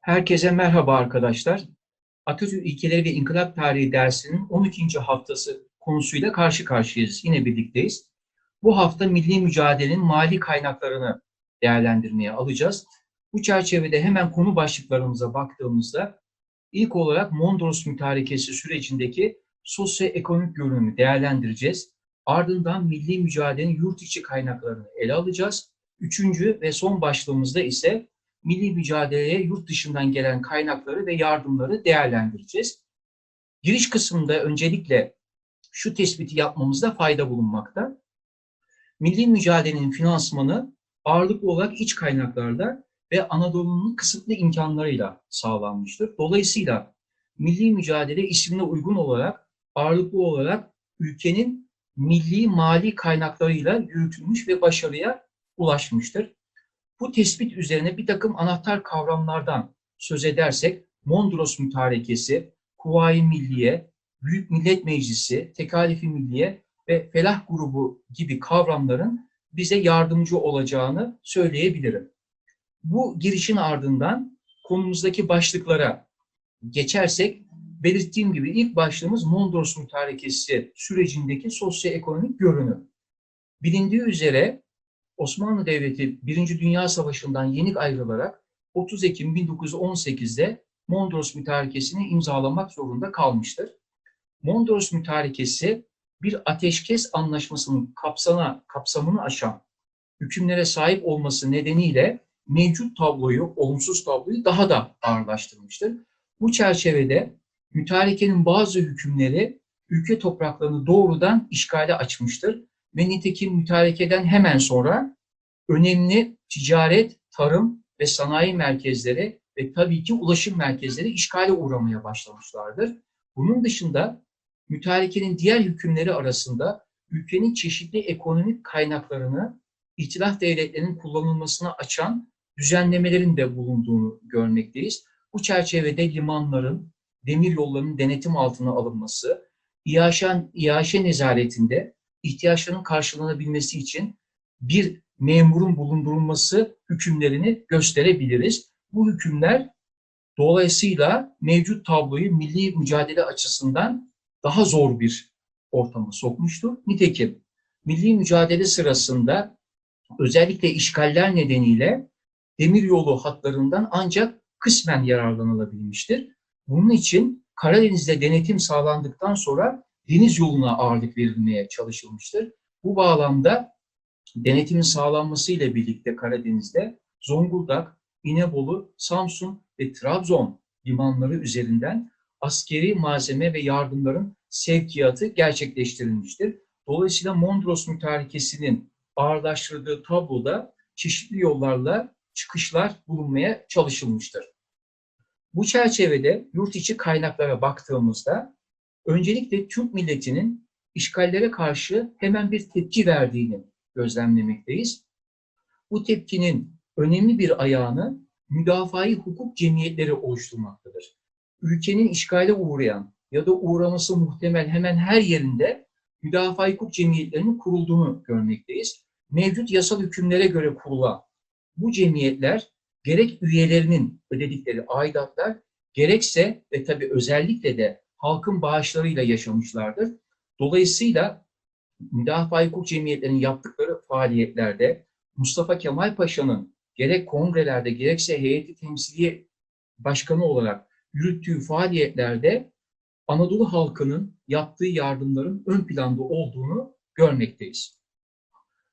Herkese merhaba arkadaşlar. Atatürk İlkeleri ve İnkılap Tarihi dersinin 12. haftası konusuyla karşı karşıyayız. Yine birlikteyiz. Bu hafta milli mücadelenin mali kaynaklarını değerlendirmeye alacağız. Bu çerçevede hemen konu başlıklarımıza baktığımızda ilk olarak Mondros mütarekesi sürecindeki sosyoekonomik görünümü değerlendireceğiz. Ardından milli mücadelenin yurt içi kaynaklarını ele alacağız. Üçüncü ve son başlığımızda ise milli mücadeleye yurt dışından gelen kaynakları ve yardımları değerlendireceğiz. Giriş kısmında öncelikle şu tespiti yapmamızda fayda bulunmakta. Milli mücadelenin finansmanı ağırlıklı olarak iç kaynaklarla ve Anadolu'nun kısıtlı imkanlarıyla sağlanmıştır. Dolayısıyla milli mücadele ismine uygun olarak ağırlıklı olarak ülkenin milli mali kaynaklarıyla yürütülmüş ve başarıya ulaşmıştır. Bu tespit üzerine bir takım anahtar kavramlardan söz edersek Mondros Mütarekesi, Kuvayi Milliye, Büyük Millet Meclisi, Tekalifi Milliye ve Felah Grubu gibi kavramların bize yardımcı olacağını söyleyebilirim. Bu girişin ardından konumuzdaki başlıklara geçersek belirttiğim gibi ilk başlığımız Mondros Mütarekesi sürecindeki sosyoekonomik görünüm. Bilindiği üzere Osmanlı Devleti Birinci Dünya Savaşı'ndan yenik ayrılarak 30 Ekim 1918'de Mondros Mütarekesi'ni imzalamak zorunda kalmıştır. Mondros Mütarekesi bir ateşkes anlaşmasının kapsana, kapsamını aşan hükümlere sahip olması nedeniyle mevcut tabloyu, olumsuz tabloyu daha da ağırlaştırmıştır. Bu çerçevede mütarekenin bazı hükümleri ülke topraklarını doğrudan işgale açmıştır ve nitekim mütarekeden hemen sonra önemli ticaret, tarım ve sanayi merkezleri ve tabii ki ulaşım merkezleri işgale uğramaya başlamışlardır. Bunun dışında mütarekenin diğer hükümleri arasında ülkenin çeşitli ekonomik kaynaklarını itilaf devletlerinin kullanılmasına açan düzenlemelerin de bulunduğunu görmekteyiz. Bu çerçevede limanların, demir yollarının denetim altına alınması, İAŞe nezaretinde ihtiyaçların karşılanabilmesi için bir memurun bulundurulması hükümlerini gösterebiliriz. Bu hükümler dolayısıyla mevcut tabloyu milli mücadele açısından daha zor bir ortama sokmuştur. Nitekim milli mücadele sırasında özellikle işgaller nedeniyle demiryolu hatlarından ancak kısmen yararlanılabilmiştir. Bunun için Karadeniz'de denetim sağlandıktan sonra deniz yoluna ağırlık verilmeye çalışılmıştır. Bu bağlamda denetimin sağlanması ile birlikte Karadeniz'de Zonguldak, İnebolu, Samsun ve Trabzon limanları üzerinden askeri malzeme ve yardımların sevkiyatı gerçekleştirilmiştir. Dolayısıyla Mondros mütarekesinin ağırlaştırdığı tabloda çeşitli yollarla çıkışlar bulunmaya çalışılmıştır. Bu çerçevede yurt içi kaynaklara baktığımızda öncelikle Türk milletinin işgallere karşı hemen bir tepki verdiğini gözlemlemekteyiz. Bu tepkinin önemli bir ayağını müdafai hukuk cemiyetleri oluşturmaktadır. Ülkenin işgale uğrayan ya da uğraması muhtemel hemen her yerinde müdafaa hukuk cemiyetlerinin kurulduğunu görmekteyiz. Mevcut yasal hükümlere göre kurulan bu cemiyetler gerek üyelerinin ödedikleri aidatlar gerekse ve tabii özellikle de halkın bağışlarıyla yaşamışlardır. Dolayısıyla müdafaa hukuk cemiyetlerinin yaptıkları faaliyetlerde Mustafa Kemal Paşa'nın gerek kongrelerde gerekse heyeti temsiliye başkanı olarak yürüttüğü faaliyetlerde Anadolu halkının yaptığı yardımların ön planda olduğunu görmekteyiz.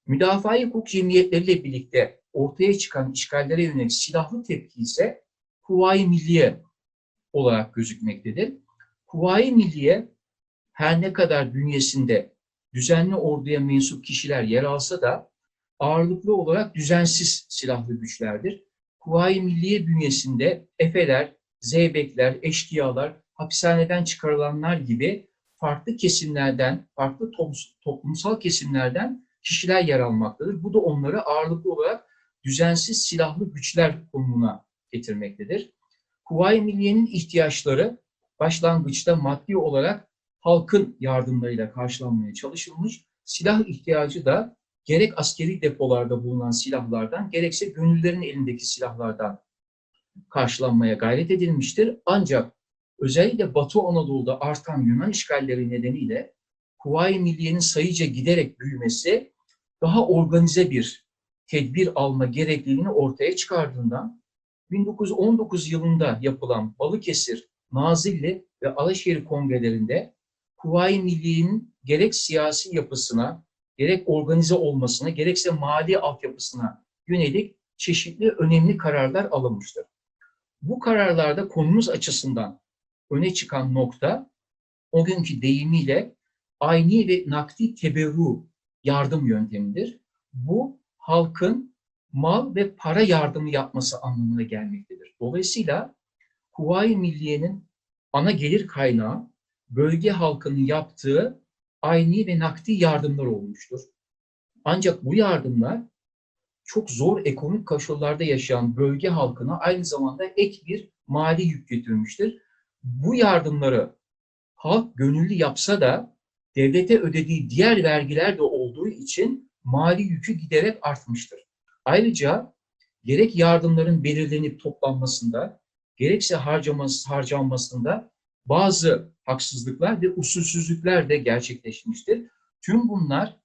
Müdafaa hukuk cemiyetleriyle birlikte ortaya çıkan işgallere yönelik silahlı tepki ise Kuvayi Milliye olarak gözükmektedir. Kuvayi Milliye her ne kadar bünyesinde düzenli orduya mensup kişiler yer alsa da ağırlıklı olarak düzensiz silahlı güçlerdir. Kuvayi Milliye bünyesinde Efeler, Zeybekler, Eşkıyalar, hapishaneden çıkarılanlar gibi farklı kesimlerden, farklı toplumsal kesimlerden kişiler yer almaktadır. Bu da onları ağırlıklı olarak düzensiz silahlı güçler konumuna getirmektedir. Kuvayi Milliye'nin ihtiyaçları başlangıçta maddi olarak halkın yardımlarıyla karşılanmaya çalışılmış. Silah ihtiyacı da gerek askeri depolarda bulunan silahlardan gerekse gönüllerin elindeki silahlardan karşılanmaya gayret edilmiştir. Ancak özellikle Batı Anadolu'da artan Yunan işgalleri nedeniyle Kuvayi Milliye'nin sayıca giderek büyümesi daha organize bir tedbir alma gerekliliğini ortaya çıkardığından 1919 yılında yapılan Balıkesir, Nazilli ve Alaşehir kongrelerinde Kuvayi Milliye'nin gerek siyasi yapısına, gerek organize olmasına, gerekse mali altyapısına yönelik çeşitli önemli kararlar alınmıştır. Bu kararlarda konumuz açısından öne çıkan nokta o günkü deyimiyle ayni ve nakdi teberru yardım yöntemidir. Bu halkın mal ve para yardımı yapması anlamına gelmektedir. Dolayısıyla Kuvayi Milliye'nin ana gelir kaynağı bölge halkının yaptığı ayni ve nakdi yardımlar olmuştur. Ancak bu yardımlar çok zor ekonomik koşullarda yaşayan bölge halkına aynı zamanda ek bir mali yük getirmiştir. Bu yardımları halk gönüllü yapsa da devlete ödediği diğer vergiler de olduğu için mali yükü giderek artmıştır. Ayrıca gerek yardımların belirlenip toplanmasında, gerekse harcaması, harcanmasında bazı haksızlıklar ve usulsüzlükler de gerçekleşmiştir. Tüm bunlar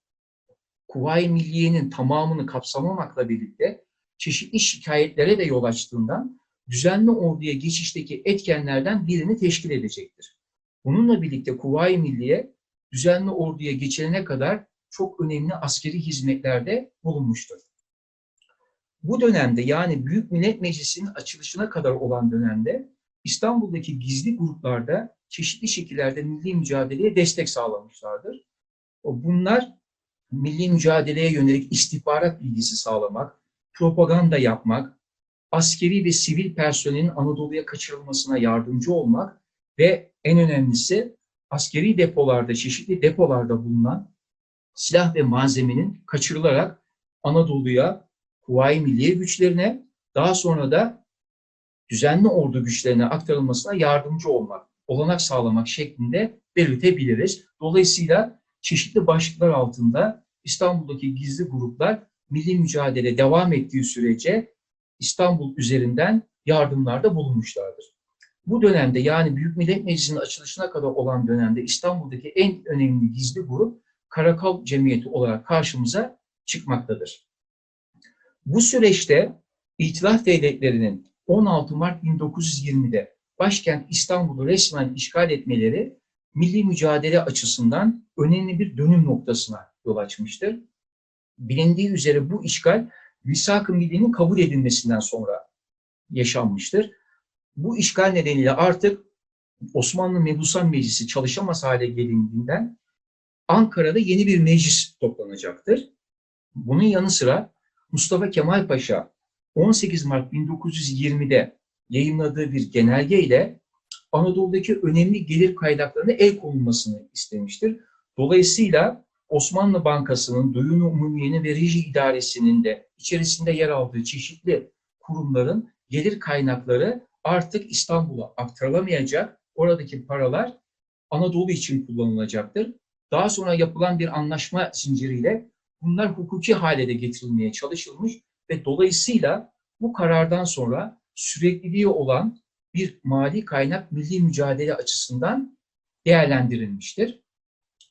Kuvayi Milliye'nin tamamını kapsamamakla birlikte çeşitli şikayetlere de yol açtığından düzenli orduya geçişteki etkenlerden birini teşkil edecektir. Bununla birlikte Kuvayi Milliye düzenli orduya geçilene kadar çok önemli askeri hizmetlerde bulunmuştur. Bu dönemde yani Büyük Millet Meclisi'nin açılışına kadar olan dönemde İstanbul'daki gizli gruplarda çeşitli şekillerde milli mücadeleye destek sağlamışlardır. Bunlar milli mücadeleye yönelik istihbarat bilgisi sağlamak, propaganda yapmak, askeri ve sivil personelin Anadolu'ya kaçırılmasına yardımcı olmak ve en önemlisi askeri depolarda, çeşitli depolarda bulunan silah ve malzemenin kaçırılarak Anadolu'ya, Kuvayi Milliye güçlerine, daha sonra da düzenli ordu güçlerine aktarılmasına yardımcı olmak, olanak sağlamak şeklinde belirtebiliriz. Dolayısıyla çeşitli başlıklar altında İstanbul'daki gizli gruplar milli mücadele devam ettiği sürece İstanbul üzerinden yardımlarda bulunmuşlardır. Bu dönemde yani Büyük Millet Meclisi'nin açılışına kadar olan dönemde İstanbul'daki en önemli gizli grup Karakal Cemiyeti olarak karşımıza çıkmaktadır. Bu süreçte İtilaf Devletleri'nin 16 Mart 1920'de başkent İstanbul'u resmen işgal etmeleri milli mücadele açısından önemli bir dönüm noktasına yol açmıştır. Bilindiği üzere bu işgal Misak-ı Milli'nin kabul edilmesinden sonra yaşanmıştır. Bu işgal nedeniyle artık Osmanlı Mebusan Meclisi çalışamaz hale gelindiğinden Ankara'da yeni bir meclis toplanacaktır. Bunun yanı sıra Mustafa Kemal Paşa 18 Mart 1920'de yayınladığı bir genelge ile Anadolu'daki önemli gelir kaynaklarına el konulmasını istemiştir. Dolayısıyla Osmanlı Bankası'nın, Duyunu Umumiye'nin ve Reji İdaresi'nin de içerisinde yer aldığı çeşitli kurumların gelir kaynakları artık İstanbul'a aktarılamayacak. Oradaki paralar Anadolu için kullanılacaktır. Daha sonra yapılan bir anlaşma zinciriyle bunlar hukuki hale de getirilmeye çalışılmış ve dolayısıyla bu karardan sonra sürekliliği olan bir mali kaynak milli mücadele açısından değerlendirilmiştir.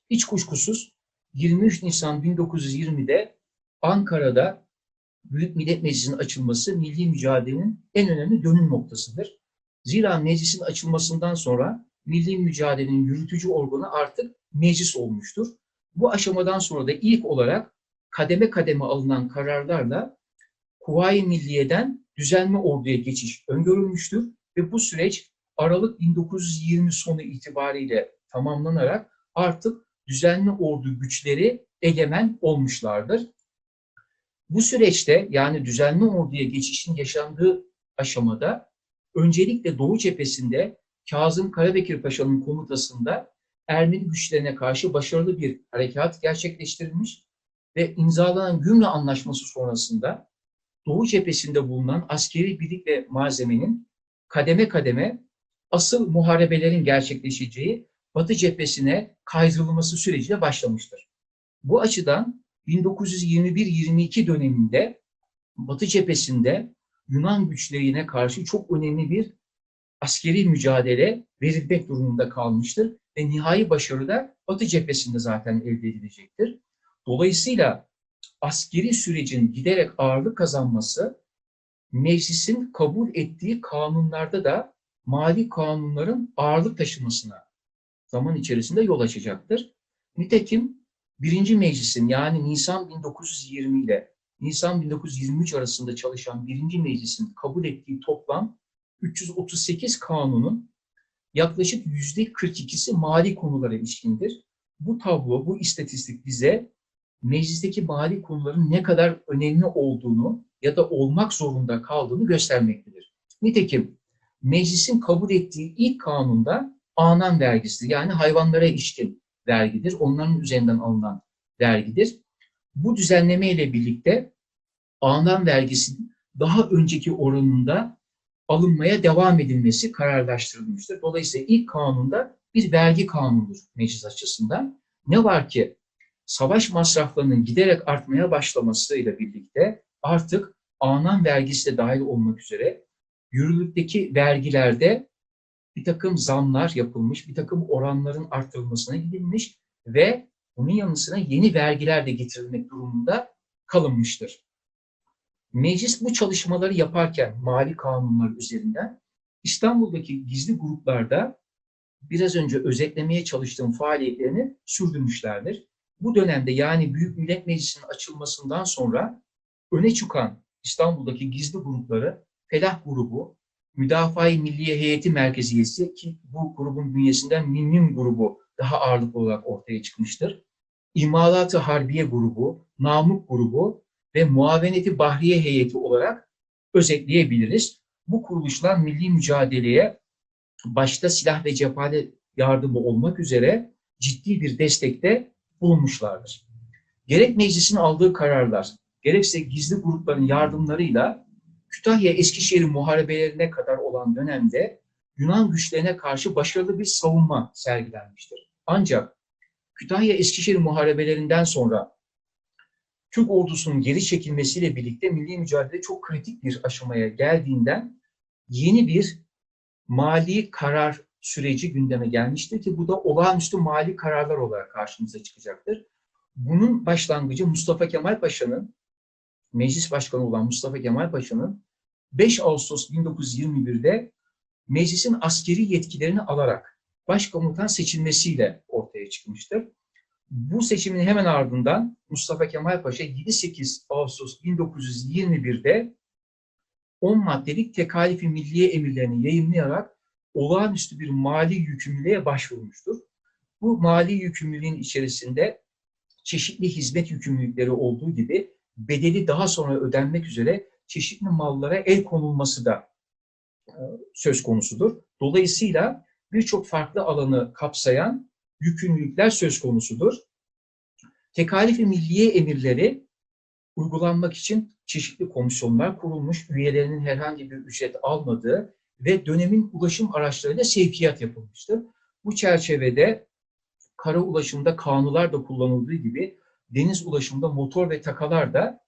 Hiç kuşkusuz 23 Nisan 1920'de Ankara'da Büyük Millet Meclisi'nin açılması milli mücadelenin en önemli dönüm noktasıdır. Zira meclisin açılmasından sonra milli mücadelenin yürütücü organı artık meclis olmuştur. Bu aşamadan sonra da ilk olarak kademe kademe alınan kararlarla Kuvayi Milliye'den düzenli orduya geçiş öngörülmüştür ve bu süreç Aralık 1920 sonu itibariyle tamamlanarak artık düzenli ordu güçleri egemen olmuşlardır. Bu süreçte yani düzenli orduya geçişin yaşandığı aşamada öncelikle Doğu cephesinde Kazım Karabekir Paşa'nın komutasında Ermeni güçlerine karşı başarılı bir harekat gerçekleştirilmiş ve imzalanan Gümrü Anlaşması sonrasında Doğu cephesinde bulunan askeri birlik ve malzemenin kademe kademe asıl muharebelerin gerçekleşeceği Batı cephesine kaydırılması süreci de başlamıştır. Bu açıdan 1921-22 döneminde Batı cephesinde Yunan güçlerine karşı çok önemli bir askeri mücadele verilmek durumunda kalmıştır ve nihai başarı da Batı cephesinde zaten elde edilecektir. Dolayısıyla askeri sürecin giderek ağırlık kazanması meclisin kabul ettiği kanunlarda da mali kanunların ağırlık taşımasına zaman içerisinde yol açacaktır. Nitekim birinci meclisin yani Nisan 1920 ile Nisan 1923 arasında çalışan birinci meclisin kabul ettiği toplam 338 kanunun yaklaşık yüzde 42'si mali konulara ilişkindir. Bu tablo, bu istatistik bize meclisteki mali konuların ne kadar önemli olduğunu ya da olmak zorunda kaldığını göstermektedir. Nitekim meclisin kabul ettiği ilk kanunda anan vergisidir. Yani hayvanlara ilişkin vergidir. Onların üzerinden alınan vergidir. Bu düzenleme ile birlikte anan vergisinin daha önceki oranında alınmaya devam edilmesi kararlaştırılmıştır. Dolayısıyla ilk kanunda bir vergi kanunudur meclis açısından. Ne var ki savaş masraflarının giderek artmaya başlamasıyla birlikte artık anan vergisi de dahil olmak üzere yürürlükteki vergilerde bir takım zamlar yapılmış, bir takım oranların arttırılmasına gidilmiş ve bunun yanı sıra yeni vergiler de getirilmek durumunda kalınmıştır. Meclis bu çalışmaları yaparken mali kanunlar üzerinden İstanbul'daki gizli gruplarda biraz önce özetlemeye çalıştığım faaliyetlerini sürdürmüşlerdir. Bu dönemde yani Büyük Millet Meclisi'nin açılmasından sonra öne çıkan İstanbul'daki gizli grupları Felah grubu, Müdafaa-i Milliye Heyeti Merkeziyesi ki bu grubun bünyesinden Minnüm grubu daha ağırlıklı olarak ortaya çıkmıştır. İmalat-ı Harbiye grubu, Namık grubu ve Muaveneti Bahriye Heyeti olarak özetleyebiliriz. Bu kuruluşlar milli mücadeleye başta silah ve cephane yardımı olmak üzere ciddi bir destekte bulunmuşlardır. Gerek meclisin aldığı kararlar, gerekse gizli grupların yardımlarıyla Kütahya Eskişehir muharebelerine kadar olan dönemde Yunan güçlerine karşı başarılı bir savunma sergilenmiştir. Ancak Kütahya Eskişehir muharebelerinden sonra Türk ordusunun geri çekilmesiyle birlikte milli mücadele çok kritik bir aşamaya geldiğinden yeni bir mali karar süreci gündeme gelmiştir ki bu da olağanüstü mali kararlar olarak karşımıza çıkacaktır. Bunun başlangıcı Mustafa Kemal Paşa'nın meclis başkanı olan Mustafa Kemal Paşa'nın 5 Ağustos 1921'de meclisin askeri yetkilerini alarak başkomutan seçilmesiyle ortaya çıkmıştır. Bu seçimin hemen ardından Mustafa Kemal Paşa 7-8 Ağustos 1921'de 10 maddelik tekalifi milliye emirlerini yayınlayarak olağanüstü bir mali yükümlülüğe başvurmuştur. Bu mali yükümlülüğün içerisinde çeşitli hizmet yükümlülükleri olduğu gibi bedeli daha sonra ödenmek üzere çeşitli mallara el konulması da e, söz konusudur. Dolayısıyla birçok farklı alanı kapsayan yükümlülükler söz konusudur. Tekalifi milliye emirleri uygulanmak için çeşitli komisyonlar kurulmuş, üyelerinin herhangi bir ücret almadığı ve dönemin ulaşım araçlarıyla sevkiyat yapılmıştır. Bu çerçevede kara ulaşımda kanunlar da kullanıldığı gibi deniz ulaşımında motor ve takalar da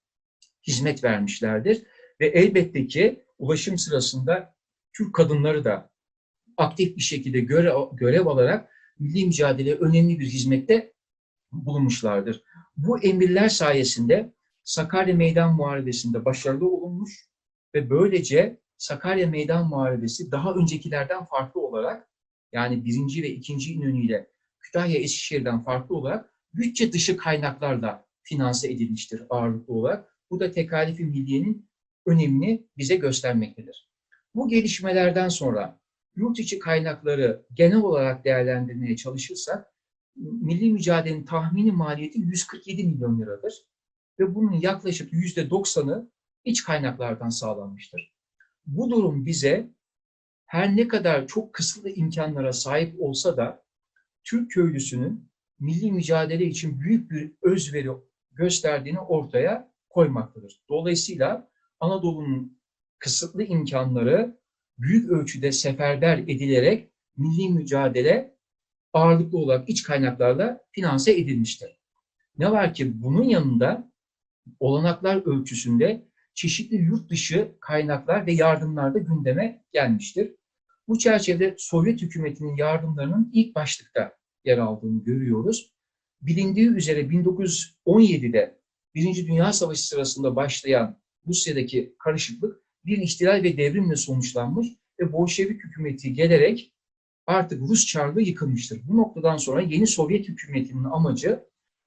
hizmet vermişlerdir. Ve elbette ki ulaşım sırasında Türk kadınları da aktif bir şekilde görev, görev alarak milli mücadeleye önemli bir hizmette bulunmuşlardır. Bu emirler sayesinde Sakarya Meydan Muharebesi'nde başarılı olunmuş ve böylece Sakarya Meydan Muharebesi daha öncekilerden farklı olarak yani birinci ve ikinci İnönü Kütahya Eskişehir'den farklı olarak bütçe dışı kaynaklarla finanse edilmiştir ağırlıklı olarak. Bu da tekalifi milliyenin önemini bize göstermektedir. Bu gelişmelerden sonra yurt içi kaynakları genel olarak değerlendirmeye çalışırsak milli mücadelenin tahmini maliyeti 147 milyon liradır ve bunun yaklaşık yüzde 90'ı iç kaynaklardan sağlanmıştır. Bu durum bize her ne kadar çok kısıtlı imkanlara sahip olsa da Türk köylüsünün milli mücadele için büyük bir özveri gösterdiğini ortaya koymaktadır. Dolayısıyla Anadolu'nun kısıtlı imkanları büyük ölçüde seferber edilerek milli mücadele ağırlıklı olarak iç kaynaklarla finanse edilmiştir. Ne var ki bunun yanında olanaklar ölçüsünde çeşitli yurt dışı kaynaklar ve yardımlar da gündeme gelmiştir. Bu çerçevede Sovyet hükümetinin yardımlarının ilk başlıkta yer aldığını görüyoruz. Bilindiği üzere 1917'de Birinci Dünya Savaşı sırasında başlayan Rusya'daki karışıklık bir ihtilal ve devrimle sonuçlanmış ve Bolşevik hükümeti gelerek artık Rus çarlığı yıkılmıştır. Bu noktadan sonra yeni Sovyet hükümetinin amacı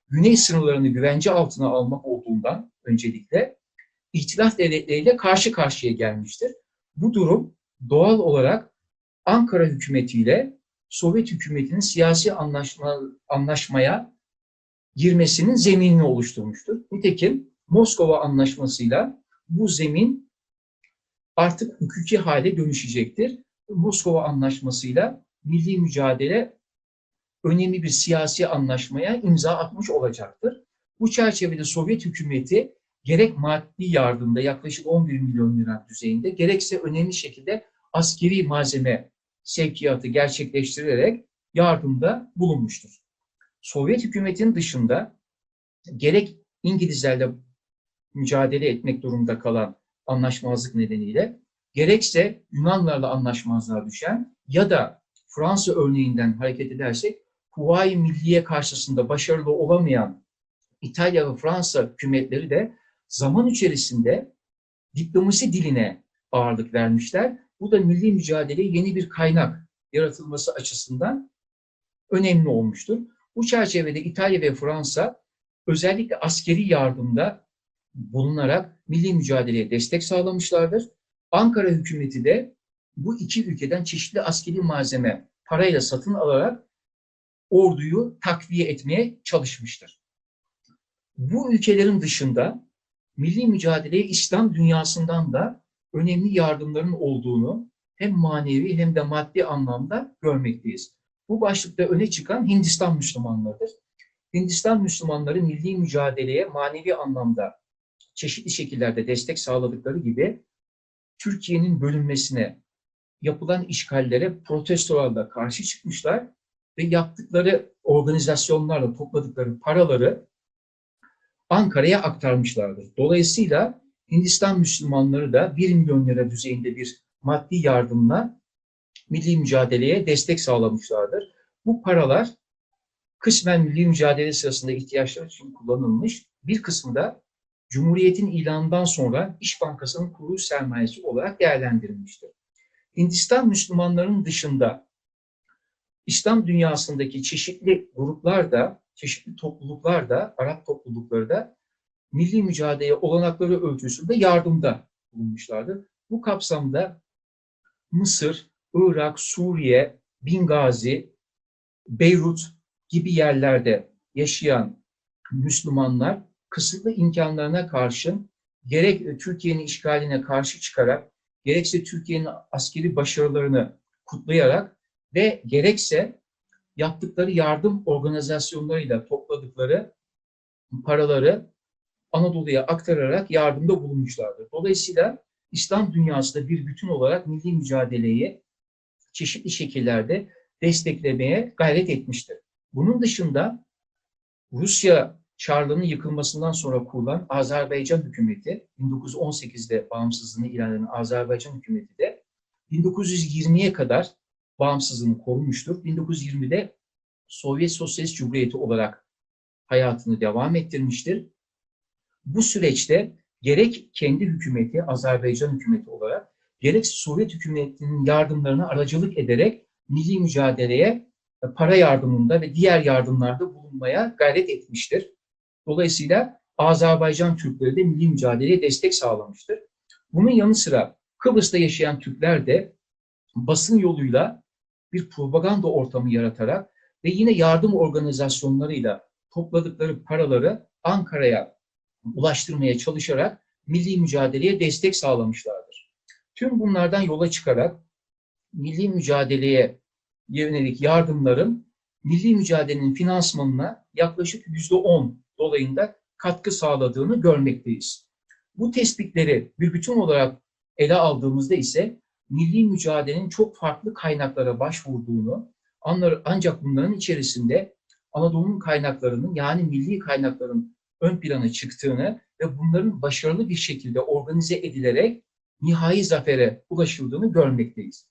güney sınırlarını güvence altına almak olduğundan öncelikle ihtilaf devletleriyle karşı karşıya gelmiştir. Bu durum doğal olarak Ankara hükümetiyle Sovyet hükümetinin siyasi anlaşma, anlaşmaya girmesinin zeminini oluşturmuştur. Nitekim Moskova anlaşmasıyla bu zemin artık hukuki hale dönüşecektir. Moskova anlaşmasıyla milli mücadele önemli bir siyasi anlaşmaya imza atmış olacaktır. Bu çerçevede Sovyet hükümeti gerek maddi yardımda yaklaşık 11 milyon lira düzeyinde gerekse önemli şekilde askeri malzeme sevkiyatı gerçekleştirerek yardımda bulunmuştur. Sovyet hükümetinin dışında gerek İngilizlerle mücadele etmek durumunda kalan anlaşmazlık nedeniyle gerekse Yunanlarla anlaşmazlığa düşen ya da Fransa örneğinden hareket edersek Kuvayi Milliye karşısında başarılı olamayan İtalya ve Fransa hükümetleri de zaman içerisinde diplomasi diline ağırlık vermişler. Bu da milli mücadeleye yeni bir kaynak yaratılması açısından önemli olmuştur. Bu çerçevede İtalya ve Fransa özellikle askeri yardımda bulunarak milli mücadeleye destek sağlamışlardır. Ankara hükümeti de bu iki ülkeden çeşitli askeri malzeme parayla satın alarak orduyu takviye etmeye çalışmıştır. Bu ülkelerin dışında milli mücadeleye İslam dünyasından da önemli yardımların olduğunu hem manevi hem de maddi anlamda görmekteyiz. Bu başlıkta öne çıkan Hindistan Müslümanlarıdır. Hindistan Müslümanları milli mücadeleye manevi anlamda çeşitli şekillerde destek sağladıkları gibi Türkiye'nin bölünmesine, yapılan işgallere protestolarla karşı çıkmışlar ve yaptıkları organizasyonlarla topladıkları paraları Ankara'ya aktarmışlardır. Dolayısıyla Hindistan Müslümanları da 1 milyon lira düzeyinde bir maddi yardımla milli mücadeleye destek sağlamışlardır. Bu paralar kısmen milli mücadele sırasında ihtiyaçlar için kullanılmış, bir kısmı da Cumhuriyet'in ilanından sonra İş Bankası'nın kuruluş sermayesi olarak değerlendirilmiştir. Hindistan Müslümanların dışında İslam dünyasındaki çeşitli gruplar da, çeşitli topluluklar da, Arap toplulukları da milli mücadeleye olanakları ölçüsünde yardımda bulunmuşlardır. Bu kapsamda Mısır, Irak, Suriye, Bingazi, Beyrut gibi yerlerde yaşayan Müslümanlar kısıtlı imkanlarına karşın gerek Türkiye'nin işgaline karşı çıkarak gerekse Türkiye'nin askeri başarılarını kutlayarak ve gerekse yaptıkları yardım organizasyonlarıyla topladıkları paraları Anadolu'ya aktararak yardımda bulunmuşlardır. Dolayısıyla İslam dünyası da bir bütün olarak milli mücadeleyi çeşitli şekillerde desteklemeye gayret etmiştir. Bunun dışında Rusya Çarlığı'nın yıkılmasından sonra kurulan Azerbaycan hükümeti, 1918'de bağımsızlığını ilan eden Azerbaycan hükümeti de 1920'ye kadar bağımsızlığını korumuştur. 1920'de Sovyet Sosyalist Cumhuriyeti olarak hayatını devam ettirmiştir. Bu süreçte gerek kendi hükümeti, Azerbaycan hükümeti olarak, gerek Sovyet hükümetinin yardımlarına aracılık ederek milli mücadeleye e, para yardımında ve diğer yardımlarda bulunmaya gayret etmiştir. Dolayısıyla Azerbaycan Türkleri de milli mücadeleye destek sağlamıştır. Bunun yanı sıra Kıbrıs'ta yaşayan Türkler de basın yoluyla bir propaganda ortamı yaratarak ve yine yardım organizasyonlarıyla topladıkları paraları Ankara'ya ulaştırmaya çalışarak milli mücadeleye destek sağlamışlardır. Tüm bunlardan yola çıkarak milli mücadeleye yönelik yardımların milli mücadelenin finansmanına yaklaşık yüzde on dolayında katkı sağladığını görmekteyiz. Bu tespitleri bir bütün olarak ele aldığımızda ise milli mücadelenin çok farklı kaynaklara başvurduğunu, ancak bunların içerisinde Anadolu'nun kaynaklarının yani milli kaynakların ön plana çıktığını ve bunların başarılı bir şekilde organize edilerek nihai zafere ulaşıldığını görmekteyiz.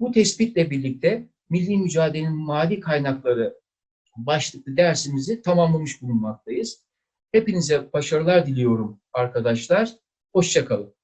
Bu tespitle birlikte milli mücadelenin mali kaynakları başlıklı dersimizi tamamlamış bulunmaktayız. Hepinize başarılar diliyorum arkadaşlar. Hoşçakalın.